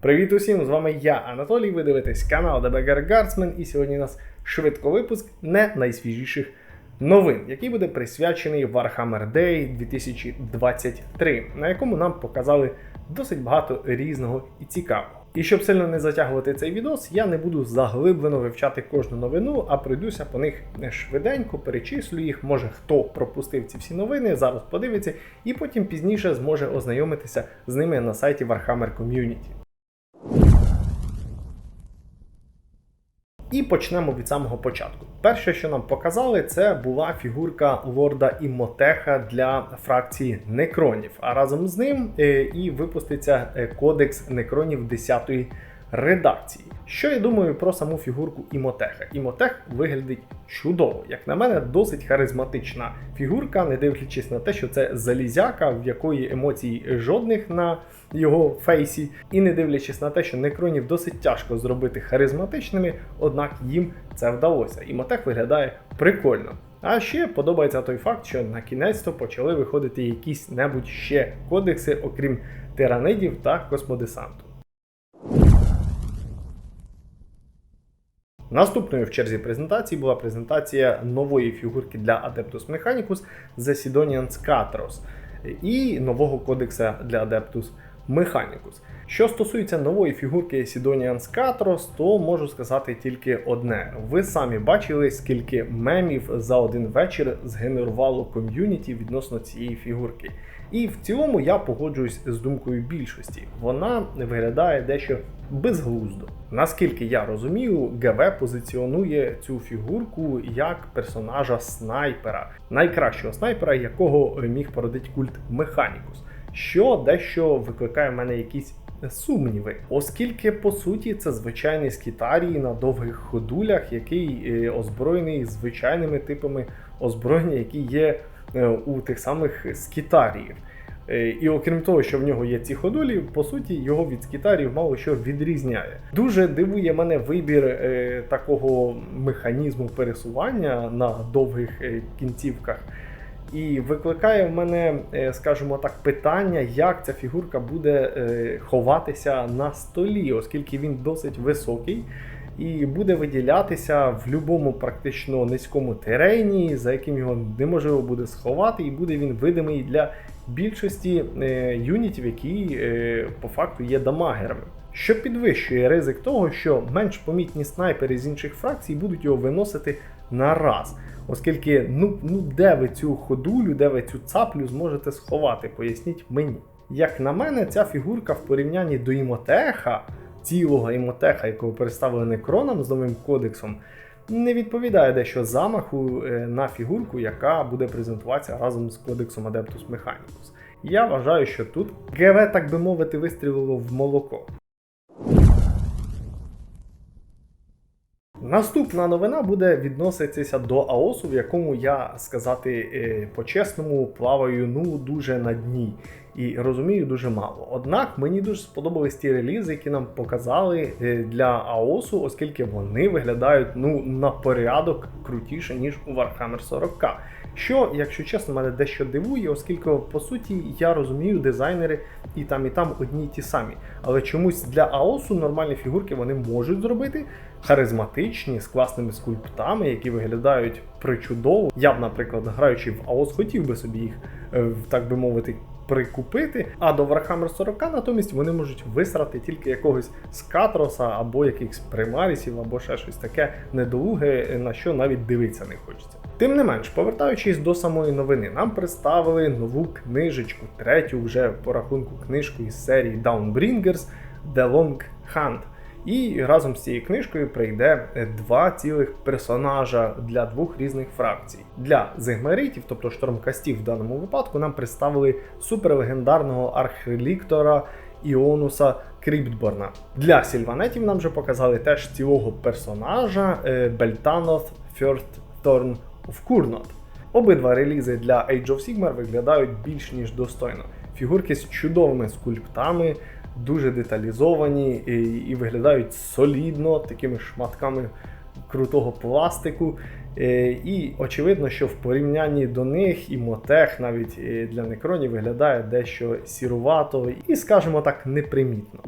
Привіт усім! З вами я, Анатолій. Ви дивитесь канал DBGR Guardsman і сьогодні у нас швидко випуск не найсвіжіших новин, який буде присвячений Warhammer Day 2023, на якому нам показали досить багато різного і цікавого. І щоб сильно не затягувати цей відос, я не буду заглиблено вивчати кожну новину, а пройдуся по них швиденько, перечислю їх. Може хто пропустив ці всі новини, зараз подивиться, і потім пізніше зможе ознайомитися з ними на сайті Warhammer Community. І почнемо від самого початку. Перше, що нам показали, це була фігурка лорда Імотеха для фракції некронів. А разом з ним е, і випуститься е, кодекс некронів 10-ї редакції. Що я думаю про саму фігурку Імотеха? Імотех виглядить чудово. Як на мене, досить харизматична фігурка, не дивлячись на те, що це залізяка, в якої емоцій жодних на його фейсі, і не дивлячись на те, що некронів досить тяжко зробити харизматичними, однак їм це вдалося. Імотех виглядає прикольно. А ще подобається той факт, що на кінець-то почали виходити якісь небудь ще кодекси, окрім тиранидів та космодесанту. Наступною в черзі презентації була презентація нової фігурки для Adeptus Mechanicus The Sidonian Scatros і нового кодекса для Adeptus Mechanicus. Що стосується нової фігурки Sidonian Scatros, то можу сказати тільки одне: ви самі бачили, скільки мемів за один вечір згенерувало ком'юніті відносно цієї фігурки. І в цілому я погоджуюсь з думкою більшості. Вона виглядає дещо безглуздо. Наскільки я розумію, ГВ позиціонує цю фігурку як персонажа снайпера, найкращого снайпера, якого міг породити культ Механікус, що дещо викликає в мене якісь. Сумніви, оскільки по суті це звичайний скітарій на довгих ходулях, який е, озброєний звичайними типами озброєння, які є у тих самих скітаріїв. Е, І окрім того, що в нього є ці ходулі, по суті, його від скітарів мало що відрізняє. Дуже дивує мене вибір е, такого механізму пересування на довгих е, кінцівках. І викликає в мене, е, скажімо так, питання, як ця фігурка буде е, ховатися на столі, оскільки він досить високий і буде виділятися в будь-якому практично низькому терені, за яким його неможливо буде сховати, і буде він видимий для більшості е, юнітів, які е, по факту є дамагерами. Що підвищує ризик того, що менш помітні снайпери з інших фракцій будуть його виносити на раз. Оскільки, ну, ну де ви цю ходулю, де ви цю цаплю зможете сховати, поясніть мені. Як на мене, ця фігурка в порівнянні до імотеха, цілого імотеха, якого переставили некроном з новим кодексом, не відповідає дещо замаху е, на фігурку, яка буде презентуватися разом з кодексом Adeptus Mechanicus. Я вважаю, що тут ГВ, так би мовити, вистрілило в молоко. Наступна новина буде відноситися до АОСу, в якому я сказати е, по-чесному плаваю ну дуже на дні і розумію дуже мало. Однак мені дуже сподобались ті релізи, які нам показали е, для АОСу, оскільки вони виглядають ну на порядок крутіше ніж у Warhammer 40k. Що, якщо чесно, мене дещо дивує, оскільки по суті я розумію, дизайнери і там, і там одні й ті самі. Але чомусь для АОСу нормальні фігурки вони можуть зробити харизматичні, з класними скульптами, які виглядають причудово. Я б, наприклад, граючи в АОС, хотів би собі їх, е, так би мовити, прикупити. А до Warhammer 40 натомість вони можуть висрати тільки якогось скатроса або якихось примарісів, або ще щось таке недолуге, на що навіть дивитися не хочеться. Тим не менш, повертаючись до самої новини, нам представили нову книжечку, третю вже по рахунку книжку із серії Downbringers The Long Hunt. І разом з цією книжкою прийде два цілих персонажа для двох різних фракцій. Для зигмаритів, тобто штурмкастів в даному випадку, нам представили суперлегендарного архреліктора Іонуса Кріптборна. Для сільванетів нам вже показали теж цілого персонажа е, Бельтаноth Фьордторн Курнот. Обидва релізи для Age of Sigmar виглядають більш ніж достойно. Фігурки з чудовими скульптами, дуже деталізовані і, і виглядають солідно такими шматками крутого пластику. Е, І очевидно, що в порівнянні до них і мотех навіть е, для некронів виглядає дещо сірувато і, скажімо так, непримітно.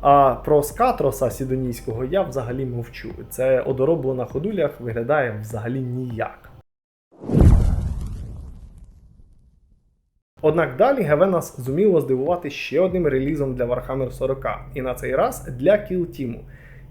А про скатроса сідонійського я взагалі мовчу. Це одоробло на ходулях виглядає взагалі ніяк. Однак далі ГВ нас зуміло здивувати ще одним релізом для Warhammer 40, і на цей раз для Kill Team.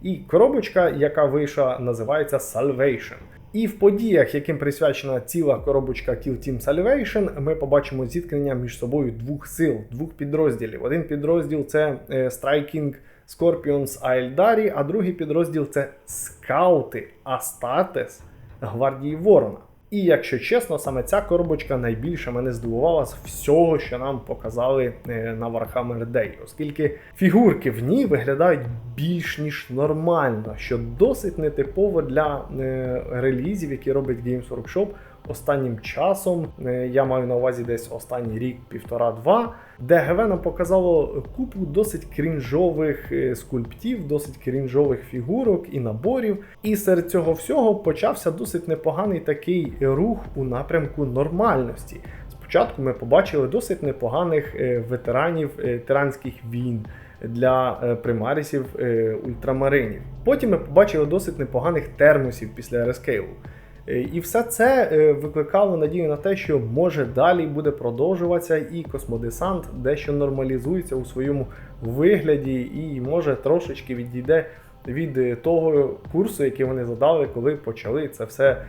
І коробочка, яка вийшла, називається Salvation. І в подіях, яким присвячена ціла коробочка Kill Team Salvation, ми побачимо зіткнення між собою двох сил, двох підрозділів. Один підрозділ це е, Striking Scorpions Aeldari, а другий підрозділ це скаути Астартес Гвардії Ворона. І якщо чесно, саме ця коробочка найбільше мене здивувала з всього, що нам показали е, на Warhammer Day, оскільки фігурки в ній виглядають більш ніж нормально, що досить нетипово для е, релізів, які робить Games Workshop. Останнім часом е, я маю на увазі десь останній рік, півтора-два, де ГВ нам показало купу досить крінжових е, скульптів, досить крінжових фігурок і наборів. І серед цього всього почався досить непоганий такий рух у напрямку нормальності. Спочатку ми побачили досить непоганих е, ветеранів тиранських війн. Для примарісів ультрамаринів. Потім ми побачили досить непоганих термосів після рескейлу. Е, І все це е, викликало надію на те, що може далі буде продовжуватися, і космодесант дещо нормалізується у своєму вигляді, і може трошечки відійде від е, того курсу, який вони задали, коли почали це все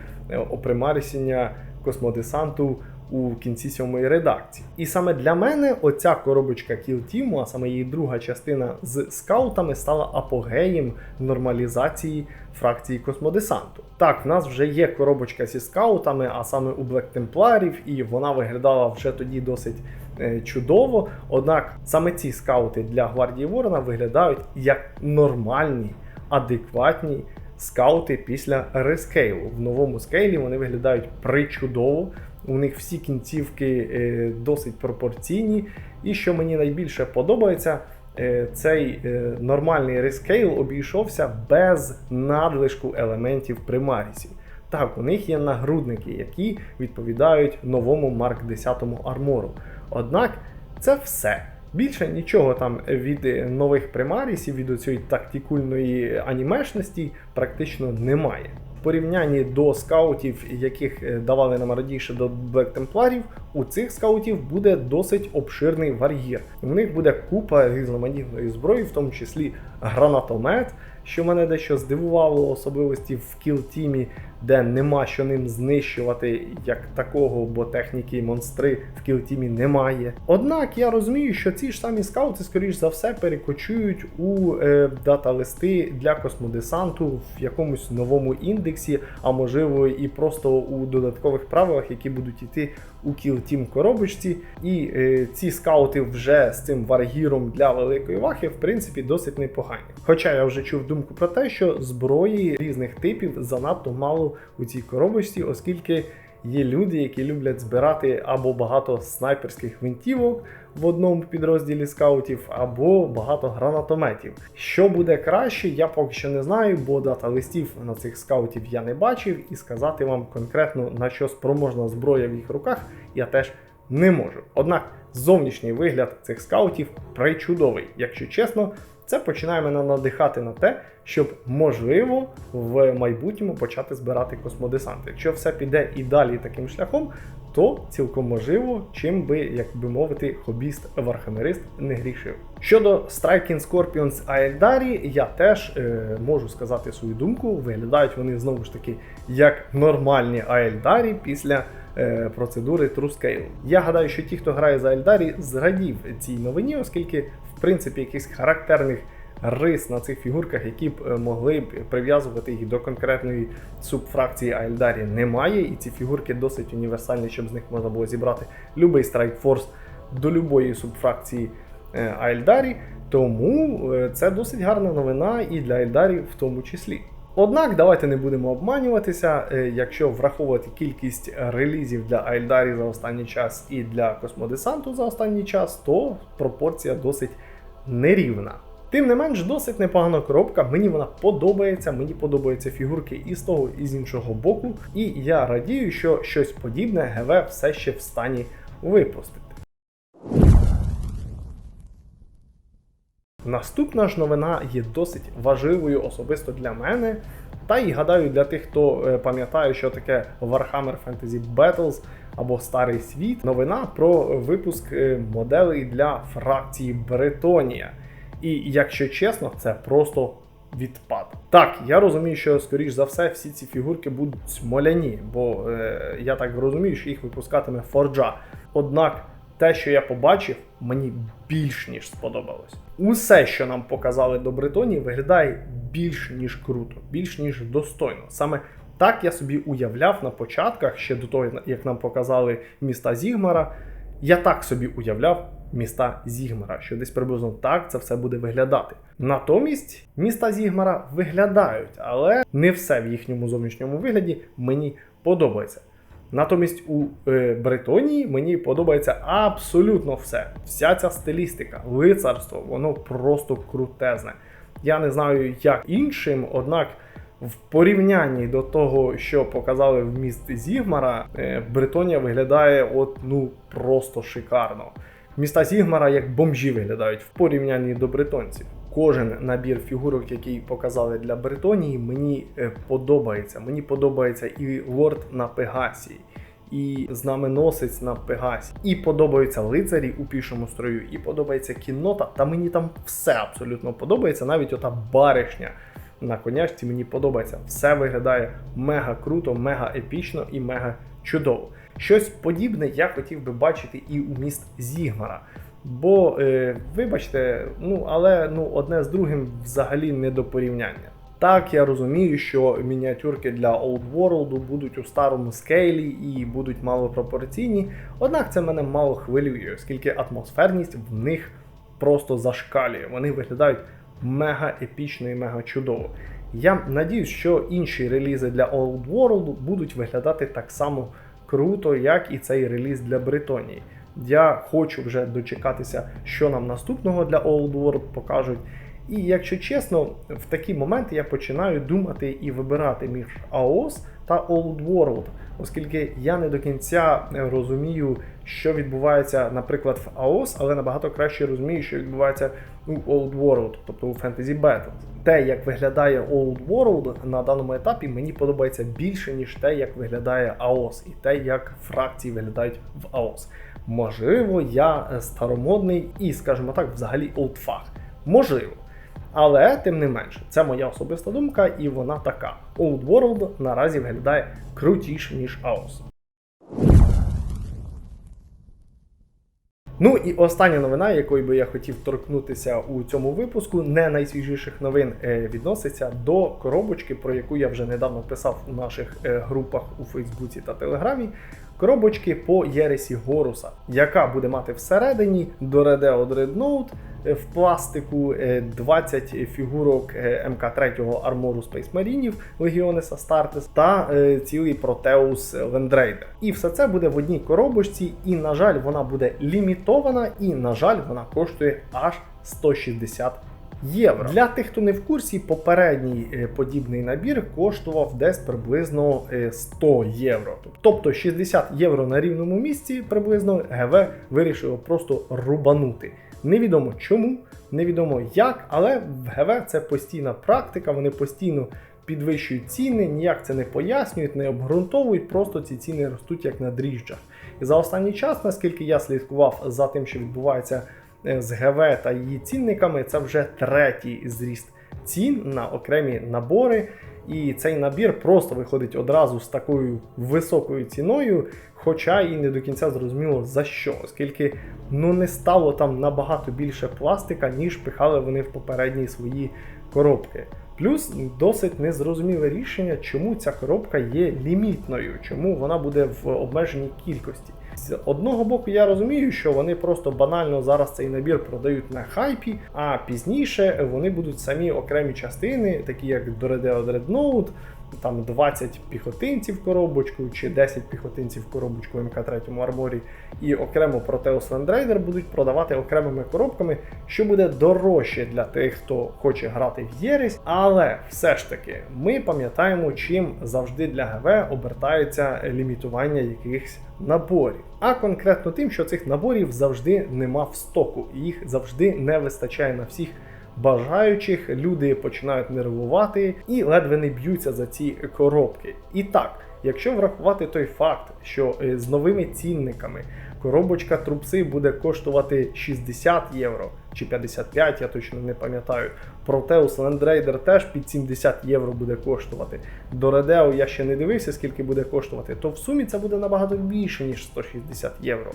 опримарісіння космодесанту у кінці сьомої редакції. І саме для мене оця коробочка Kill Team, а саме її друга частина з скаутами, стала апогеєм нормалізації фракції космодесанту. Так, в нас вже є коробочка зі скаутами, а саме у Black Темпларів, і вона виглядала вже тоді досить е, чудово. Однак саме ці скаути для гвардії Ворона виглядають як нормальні, адекватні скаути після рескейлу. В новому скейлі вони виглядають причудово. У них всі кінцівки е, досить пропорційні. І що мені найбільше подобається, е, цей е, нормальний рескейл обійшовся без надлишку елементів примарісів. Так, у них є нагрудники, які відповідають новому Марк 10 армору. Однак це все. Більше нічого там від нових примарісів, від цієї тактикульної анімешності практично немає. Порівнянні до скаутів, яких е, давали нам раніше до Black Темпларів, у цих скаутів буде досить обширний вар'єр. У них буде купа різноманітної зброї, в тому числі гранатомет, що мене дещо здивувало особливості в кіл-тімі, де нема що ним знищувати як такого, бо техніки монстри в кіл-тімі немає. Однак я розумію, що ці ж самі скаути, скоріш за все, перекочують у е, дата-листи для космодесанту в якомусь новому індексі, а можливо і просто у додаткових правилах, які будуть йти у Team коробочці. І е, ці скаути вже з цим варгіром для великої вахи, в принципі, досить непогані. Хоча я вже чув думку про те, що зброї різних типів занадто мало у цій коробочці, оскільки є люди, які люблять збирати або багато снайперських гвинтівок в одному підрозділі скаутів, або багато гранатометів. Що буде краще, я поки що не знаю, бо дата листів на цих скаутів я не бачив, і сказати вам конкретно на що спроможна зброя в їх руках я теж не можу. Однак зовнішній вигляд цих скаутів причудовий, якщо чесно. Це починає мене надихати на те, щоб можливо в майбутньому почати збирати космодесант. Якщо все піде і далі таким шляхом, то цілком можливо, чим би, як би мовити, хобіст вархамерист не грішив. Щодо Striking Scorpions Aeldari, я теж е, можу сказати свою думку. Виглядають вони знову ж таки як нормальні Aeldari після е, процедури True Scale. Я гадаю, що ті, хто грає за Aeldari, зрадів цій новині, оскільки принципі якихось характерних рис на цих фігурках, які б е, могли б прив'язувати їх до конкретної субфракції Айлдарі, немає. І ці фігурки досить універсальні, щоб з них можна було зібрати любий Force до любої субфракції е, Айлдарі. Тому е, це досить гарна новина і для Айлдарі в тому числі. Однак давайте не будемо обманюватися. Якщо враховувати кількість релізів для Айлдарі за останній час і для космодесанту за останній час, то пропорція досить нерівна. Тим не менш, досить непогана коробка. Мені вона подобається. Мені подобаються фігурки і з того, і з іншого боку. І я радію, що щось подібне ГВ все ще в стані випустити. Наступна ж новина є досить важливою особисто для мене. Та й гадаю для тих, хто е, пам'ятає, що таке Warhammer Fantasy Battles або Старий Світ. Новина про випуск е, моделей для фракції Бретонія. І якщо чесно, це просто відпад. Так, я розумію, що скоріш за все всі ці фігурки будуть смоляні, бо е, я так розумію, що їх випускатиме Форджа. Однак те, що я побачив, мені більш ніж сподобалось. Усе, що нам показали до Бретонії, виглядає більш ніж круто, більш ніж достойно. Саме так я собі уявляв на початках, ще до того, як нам показали міста Зігмара. Я так собі уявляв міста Зігмара, що десь приблизно так це все буде виглядати. Натомість міста Зігмара виглядають, але не все в їхньому зовнішньому вигляді мені подобається. Натомість у е, Бретонії мені подобається абсолютно все. Вся ця стилістика, лицарство, воно просто крутезне. Я не знаю, як іншим, однак в порівнянні до того, що показали в місті Зігмара, е, Бретонія виглядає от ну просто шикарно. Міста Зігмара як бомжі виглядають в порівнянні до бретонців. Кожен набір фігурок, який показали для Бретонії, мені е, подобається. Мені подобається і лорд на Пегасі, і знаменосець на Пегасі. І подобаються лицарі у пішому строю, і подобається кіннота. Та мені там все абсолютно подобається. Навіть ота баришня на конячці мені подобається. Все виглядає мега круто, мега епічно і мега чудово. Щось подібне я хотів би бачити і у міст Зігмара. Бо, е, вибачте, ну але ну одне з другим взагалі не до порівняння. Так, я розумію, що мініатюрки для Old World будуть у старому скейлі і будуть малопропорційні, однак це мене мало хвилює, оскільки атмосферність в них просто зашкалює. Вони виглядають мега епічно і мега чудово. Я надіюсь, що інші релізи для Old World будуть виглядати так само круто, як і цей реліз для Бретонії. Я хочу вже дочекатися, що нам наступного для Old World покажуть. І якщо чесно, в такі моменти я починаю думати і вибирати між AOS та Old World, оскільки я не до кінця розумію, що відбувається, наприклад, в AOS, але набагато краще розумію, що відбувається у Old World, тобто у Fantasy Battles. Те, як виглядає Old World на даному етапі, мені подобається більше, ніж те, як виглядає AOS, і те, як фракції виглядають в AOS. Можливо, я старомодний і, скажімо так, взагалі олдфаг. Можливо. Але тим не менше, це моя особиста думка, і вона така. Old World наразі виглядає крутіше, ніж AOS. Ну і остання новина, якою би я хотів торкнутися у цьому випуску, не найсвіжіших новин е, відноситься до коробочки, про яку я вже недавно писав у наших е, групах у Фейсбуці та Телеграмі. Коробочки по Єресі Горуса, яка буде мати всередині Доредео Dreadnought в пластику 20 фігурок МК3 армору Space Marine Легіонеса Стартес та цілий Протеус Лендрейдер. І все це буде в одній коробочці, і, на жаль, вона буде лімітована, і, на жаль, вона коштує аж 160 євро. Для тих, хто не в курсі, попередній е, подібний набір коштував десь приблизно 100 е, євро. Тобто 60 євро на рівному місці приблизно ГВ вирішило просто рубанути. Невідомо чому, невідомо як, але в ГВ це постійна практика, вони постійно підвищують ціни, ніяк це не пояснюють, не обґрунтовують, просто ці ціни ростуть як на дріжджах. І за останній час, наскільки я слідкував за тим, що відбувається з ГВ та її цінниками, це вже третій зріст цін на окремі набори. І цей набір просто виходить одразу з такою високою ціною, хоча і не до кінця зрозуміло за що, оскільки ну не стало там набагато більше пластика, ніж пихали вони в попередні свої коробки. Плюс досить незрозуміле рішення, чому ця коробка є лімітною, чому вона буде в обмеженій кількості. З одного боку, я розумію, що вони просто банально зараз цей набір продають на хайпі, а пізніше вони будуть самі окремі частини, такі як Doredeo Dreadnought, там 20 піхотинців коробочку чи 10 піхотинців коробочку МК3 арморі, і окремо Proteus Land будуть продавати окремими коробками, що буде дорожче для тих, хто хоче грати в Єресь. Але все ж таки ми пам'ятаємо, чим завжди для ГВ обертається лімітування якихось наборів. А конкретно тим, що цих наборів завжди нема в стоку, і їх завжди не вистачає на всіх бажаючих, люди починають нервувати і ледве не б'ються за ці коробки. І так, якщо врахувати той факт, що е, з новими цінниками коробочка трупси буде коштувати 60 євро чи 55, я точно не пам'ятаю. Proteus Land Raider теж під 70 євро буде коштувати. До Redeo я ще не дивився, скільки буде коштувати, то в сумі це буде набагато більше, ніж 160 євро.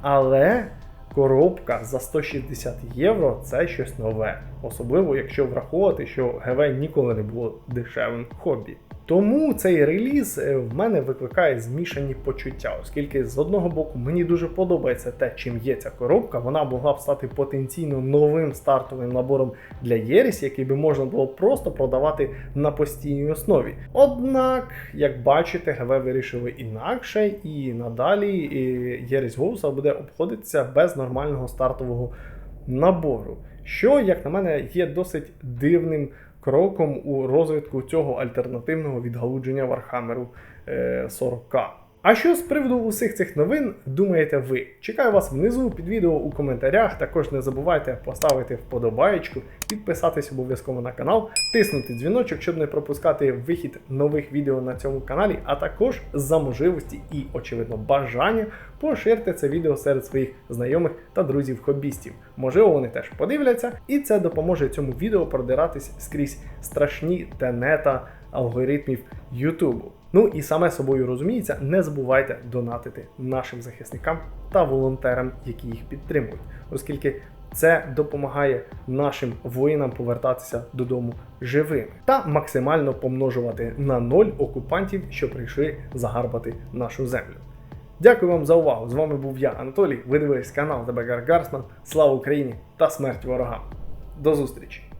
Але коробка за 160 євро це щось нове, особливо якщо враховувати, що ГВ ніколи не було дешевим хобі. Тому цей реліз е, в мене викликає змішані почуття, оскільки з одного боку мені дуже подобається те, чим є ця коробка. Вона могла б стати потенційно новим стартовим набором для Єріс, який би можна було просто продавати на постійній основі. Однак, як бачите, ГВ вирішили інакше, і надалі Єріс Гоуса буде обходитися без нормального стартового набору. Що, як на мене, є досить дивним кроком у розвитку цього альтернативного відгалудження Вархаммеру е, 40к. А що з приводу усіх цих новин думаєте ви? Чекаю вас внизу під відео у коментарях. Також не забувайте поставити вподобаєчку, підписатись обов'язково на канал, тиснути дзвіночок, щоб не пропускати вихід нових відео на цьому каналі, а також за можливості і, очевидно, бажання поширте це відео серед своїх знайомих та друзів-хобістів. Можливо, вони теж подивляться, і це допоможе цьому відео продиратись скрізь страшні тенета алгоритмів Ютубу. Ну і саме собою розуміється, не забувайте донатити нашим захисникам та волонтерам, які їх підтримують, оскільки це допомагає нашим воїнам повертатися додому живими та максимально помножувати на ноль окупантів, що прийшли загарбати нашу землю. Дякую вам за увагу! З вами був я, Анатолій. Ви дивились канал Beggar Garsman. Слава Україні та смерть ворогам! До зустрічі!